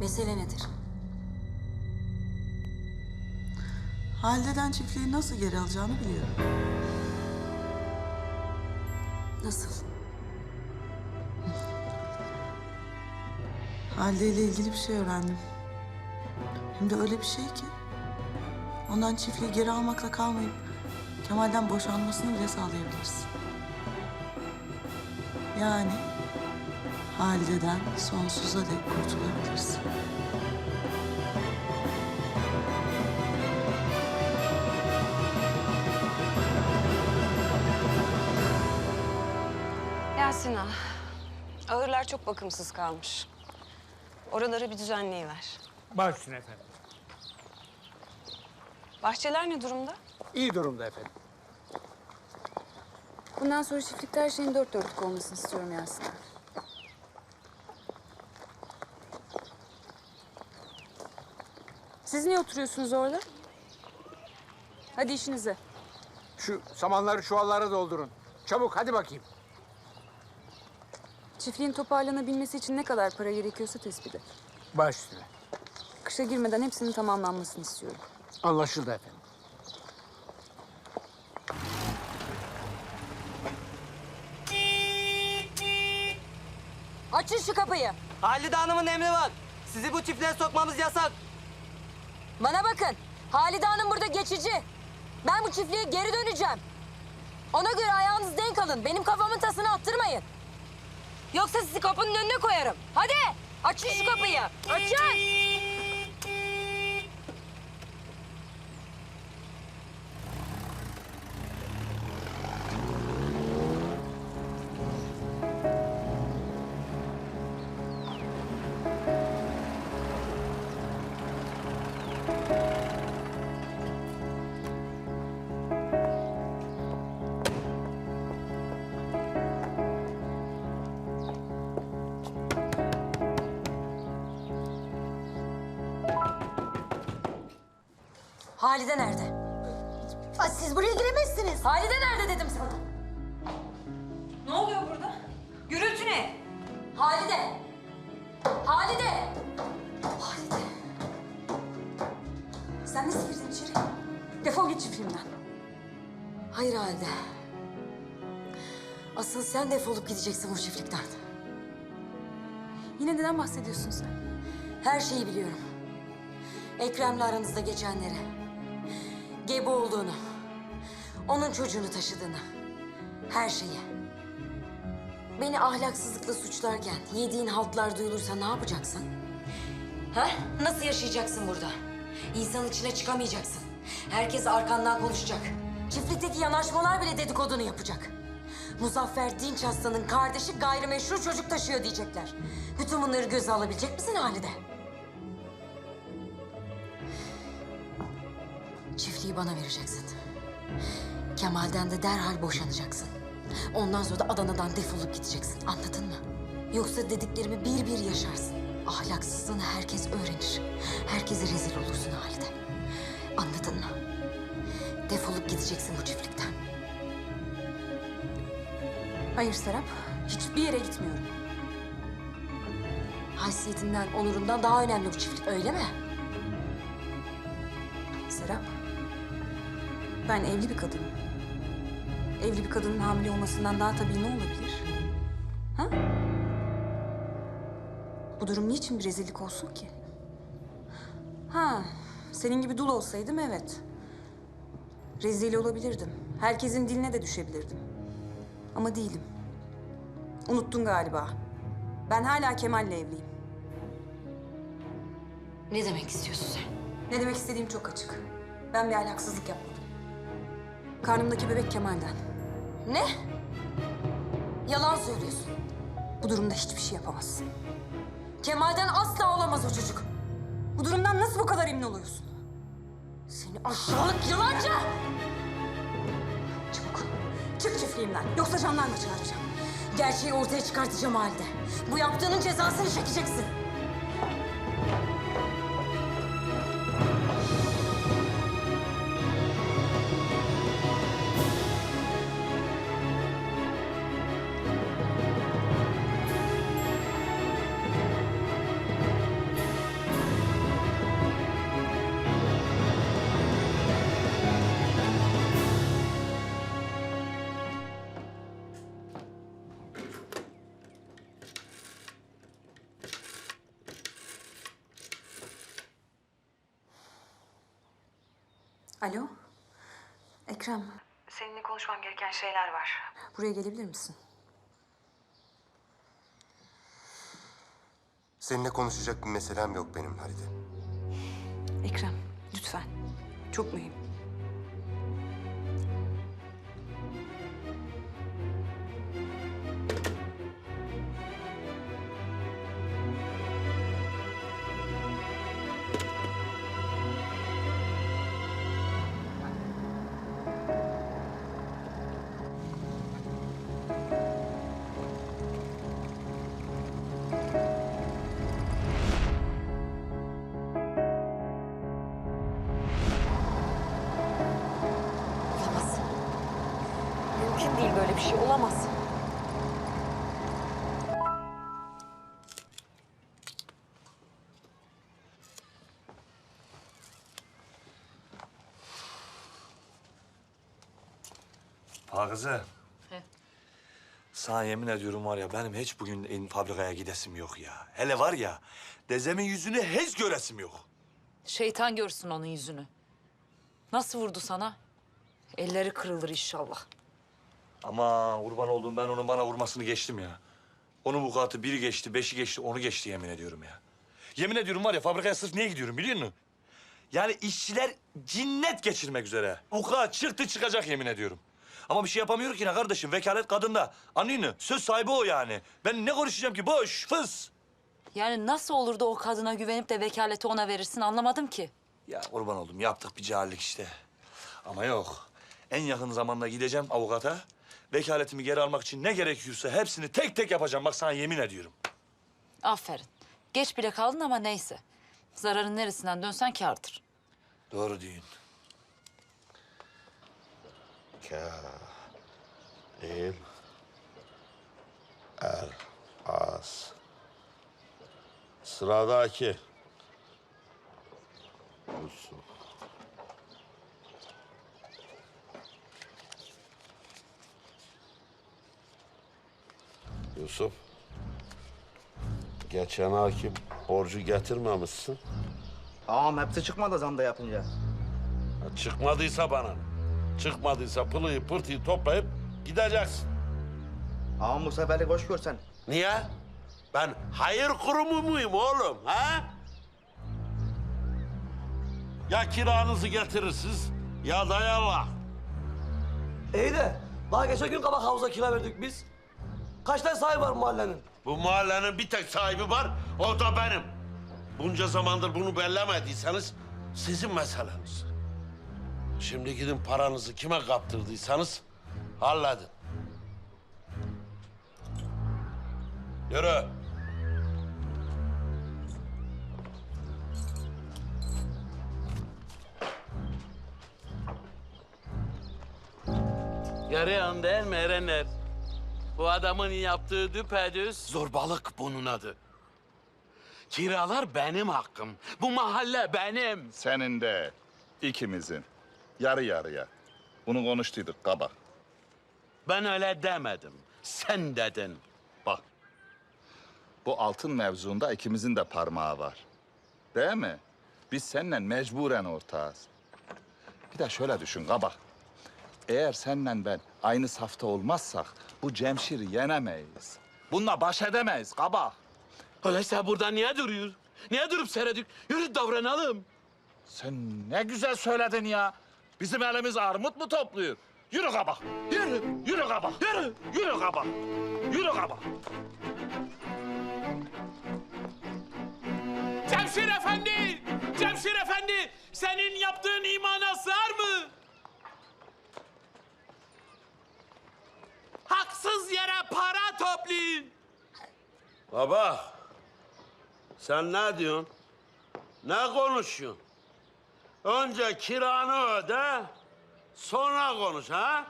Mesele nedir? Halide'den çiftliği nasıl geri alacağını biliyorum. Nasıl? Halide ile ilgili bir şey öğrendim. Hem de öyle bir şey ki. Ondan çiftliği geri almakla kalmayıp Kemal'den boşanmasını bile sağlayabiliriz. Yani Halide'den sonsuza dek kurtulabiliriz. Yasin ağa, ağırlar çok bakımsız kalmış. Oraları bir düzenleyiver. Baş üstüne efendim. Bahçeler ne durumda? İyi durumda efendim. Bundan sonra çiftlikte her şeyin dört dörtlük olmasını istiyorum Yasin. Siz niye oturuyorsunuz orada? Hadi işinize. Şu samanları çuvallara doldurun. Çabuk hadi bakayım. Çiftliğin toparlanabilmesi için ne kadar para gerekiyorsa tespit et. Baş üstüne. Kışa girmeden hepsinin tamamlanmasını istiyorum. Anlaşıldı efendim. Açın şu kapıyı. Halide Hanım'ın emri var. Sizi bu çiftliğe sokmamız yasak. Bana bakın. Halide Hanım burada geçici. Ben bu çiftliğe geri döneceğim. Ona göre ayağınız denk alın. Benim kafamın tasını attırmayın. Yoksa sizi kapının önüne koyarım. Hadi açın şu kapıyı. Açın. Halide nerede? Ay, siz buraya giremezsiniz. Halide nerede dedim sana. Ne oluyor burada? Gürültü ne? Halide. Halide. Halide. Sen nasıl girdin içeri? Defol git çiftliğimden. Hayır Halide. Asıl sen defolup gideceksin bu çiftlikten. Yine neden bahsediyorsun sen? Her şeyi biliyorum. Ekrem'le aranızda geçenleri. Gebe olduğunu. Onun çocuğunu taşıdığını. Her şeyi. Beni ahlaksızlıkla suçlarken yediğin haltlar duyulursa ne yapacaksın? Ha? Nasıl yaşayacaksın burada? İnsan içine çıkamayacaksın. Herkes arkandan konuşacak. Çiftlikteki yanaşmalar bile dedikodunu yapacak. Muzaffer Dinç Aslan'ın kardeşi gayrimeşru çocuk taşıyor diyecekler. Bütün bunları göze alabilecek misin Halide? Çiftliği bana vereceksin. Kemal'den de derhal boşanacaksın. Ondan sonra da Adana'dan defolup gideceksin. Anladın mı? Yoksa dediklerimi bir bir yaşarsın. Ahlaksızlığını herkes öğrenir. Herkese rezil olursun Halide. Anladın mı? Defolup gideceksin bu çiftlikten. Hayır Serap, hiçbir yere gitmiyorum. Haysiyetinden, onurundan daha önemli bu çiftlik öyle mi? Ben evli bir kadınım. Evli bir kadının hamile olmasından daha tabii ne olabilir? Ha? Bu durum niçin bir rezillik olsun ki? Ha, senin gibi dul olsaydım evet. Rezil olabilirdim. Herkesin diline de düşebilirdim. Ama değilim. Unuttun galiba. Ben hala Kemal'le evliyim. Ne demek istiyorsun sen? Ne demek istediğim çok açık. Ben bir ahlaksızlık yapmadım. Karnımdaki bebek Kemal'den. Ne? Yalan söylüyorsun. Bu durumda hiçbir şey yapamazsın. Kemal'den asla olamaz o çocuk. Bu durumdan nasıl bu kadar emin oluyorsun? Seni aşağılık yalancı! Çabuk. Çık çiftliğimden. Yoksa jandarma çağıracağım. Gerçeği ortaya çıkartacağım halde. Bu yaptığının cezasını çekeceksin. Alo? Ekrem, Seninle konuşmam gereken şeyler var. buraya gelebilir misin? Seninle konuşacak bir meselem yok benim Halide. Ekrem, lütfen. Çok mühim. Değil böyle bir şey olamaz. Pakize. Sana yemin ediyorum var ya benim hiç bugün en fabrikaya gidesim yok ya. Hele var ya dezemin yüzünü hiç göresim yok. Şeytan görsün onun yüzünü. Nasıl vurdu sana? Elleri kırılır inşallah. Ama kurban olduğum ben onun bana vurmasını geçtim ya. Onun vukuatı biri geçti, beşi geçti, onu geçti yemin ediyorum ya. Yemin ediyorum var ya fabrikaya sırf niye gidiyorum biliyor musun? Yani işçiler cinnet geçirmek üzere. Vukuat çıktı çıkacak yemin ediyorum. Ama bir şey yapamıyor ki ne kardeşim. Vekalet kadında. Anladın mı? Söz sahibi o yani. Ben ne konuşacağım ki? Boş, fıs. Yani nasıl olur da o kadına güvenip de vekaleti ona verirsin anlamadım ki. Ya kurban oldum. Yaptık bir cahillik işte. Ama yok. En yakın zamanda gideceğim avukata. Vekaletimi geri almak için ne gerekiyorsa hepsini tek tek yapacağım. Bak sana yemin ediyorum. Aferin. Geç bile kaldın ama neyse. Zararın neresinden dönsen kârdır. Doğru diyorsun. İl Er Az Sıradaki Yusuf Yusuf Geçen hakim borcu getirmemişsin. Ağam hepsi çıkmadı zamda yapınca. Ha, Çıkmadıysa bana. Çıkmadıysa pılıyı pırtıyı toplayıp gideceksin. Ağam bu seferlik hoş görsen. Niye? Ben hayır kurumu muyum oğlum ha? Ya kiranızı getirirsiniz ya da yallah. İyi de daha geçen gün kabak havuza kira verdik biz. Kaç tane sahibi var mahallenin? Bu mahallenin bir tek sahibi var, o da benim. Bunca zamandır bunu bellemediyseniz sizin meseleniz. Şimdi gidin paranızı kime kaptırdıysanız halledin. Yürü. Yarıyan değil mi Erenler? Bu adamın yaptığı düpedüz... Zorbalık bunun adı. Kiralar benim hakkım. Bu mahalle benim. Senin de ikimizin. Yarı yarıya. Bunu konuştuyduk kaba. Ben öyle demedim. Sen dedin. Bak. Bu altın mevzunda ikimizin de parmağı var. Değil mi? Biz seninle mecburen ortağız. Bir de şöyle düşün kaba. Eğer senle ben aynı safta olmazsak bu Cemşir'i yenemeyiz. Bununla baş edemeyiz kaba. Öyleyse burada niye duruyor? Niye durup seyredik? Yürü davranalım. Sen ne güzel söyledin ya. Bizim elimiz armut mu topluyor? Yürü kaba. Yürü. Yürü kaba. Yürü. Yürü kaba. Yürü kaba. Cemşir Efendi! Cemşir Efendi! Senin yaptığın imana sığar mı? Haksız yere para toplayın. Baba, sen ne diyorsun? Ne konuşuyorsun? Önce kiranı öde, sonra konuş ha?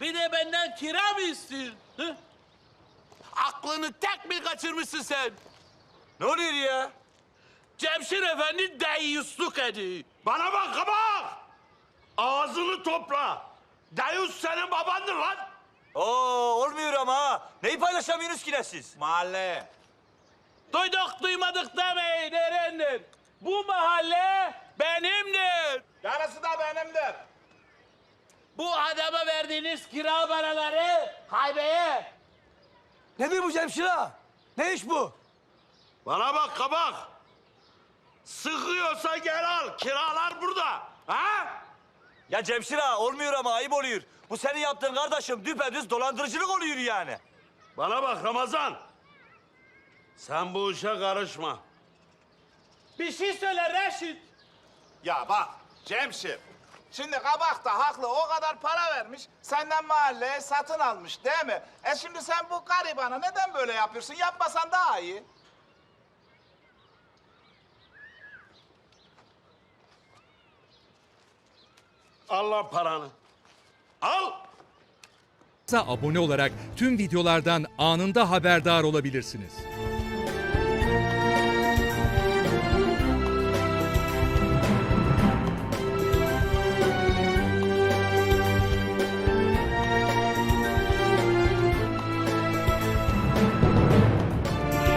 Bir de benden kira mı istiyorsun? hı? Aklını tek mi kaçırmışsın sen? Ne oluyor ya? Cemşir Efendi deyyusluk ediyor. Bana bak kabak! Ağzını topla! Deyus senin babandır lan! Oo olmuyor ama ha. Neyi paylaşamıyorsunuz ki ne siz? Duyduk duymadık demeyin erenler. Bu mahalle benimdir. Yarısı da benimdir. Bu adama verdiğiniz kira paraları haybeye. Ne diyor bu Cemşir ağa? Ne iş bu? Bana bak kabak. Sıkıyorsa gel al. Kiralar burada. Ha? Ya Cemşir ağa olmuyor ama ayıp oluyor. Bu senin yaptığın kardeşim düpedüz dolandırıcılık oluyor yani. Bana bak Ramazan. Sen bu işe karışma. Bir şey söyle Reşit. Ya bak Cemşir. Şimdi kabak da haklı o kadar para vermiş. Senden mahalleye satın almış değil mi? E şimdi sen bu garibana neden böyle yapıyorsun? Yapmasan daha iyi. Al lan paranı. Al. abone olarak tüm videolardan anında haberdar olabilirsiniz.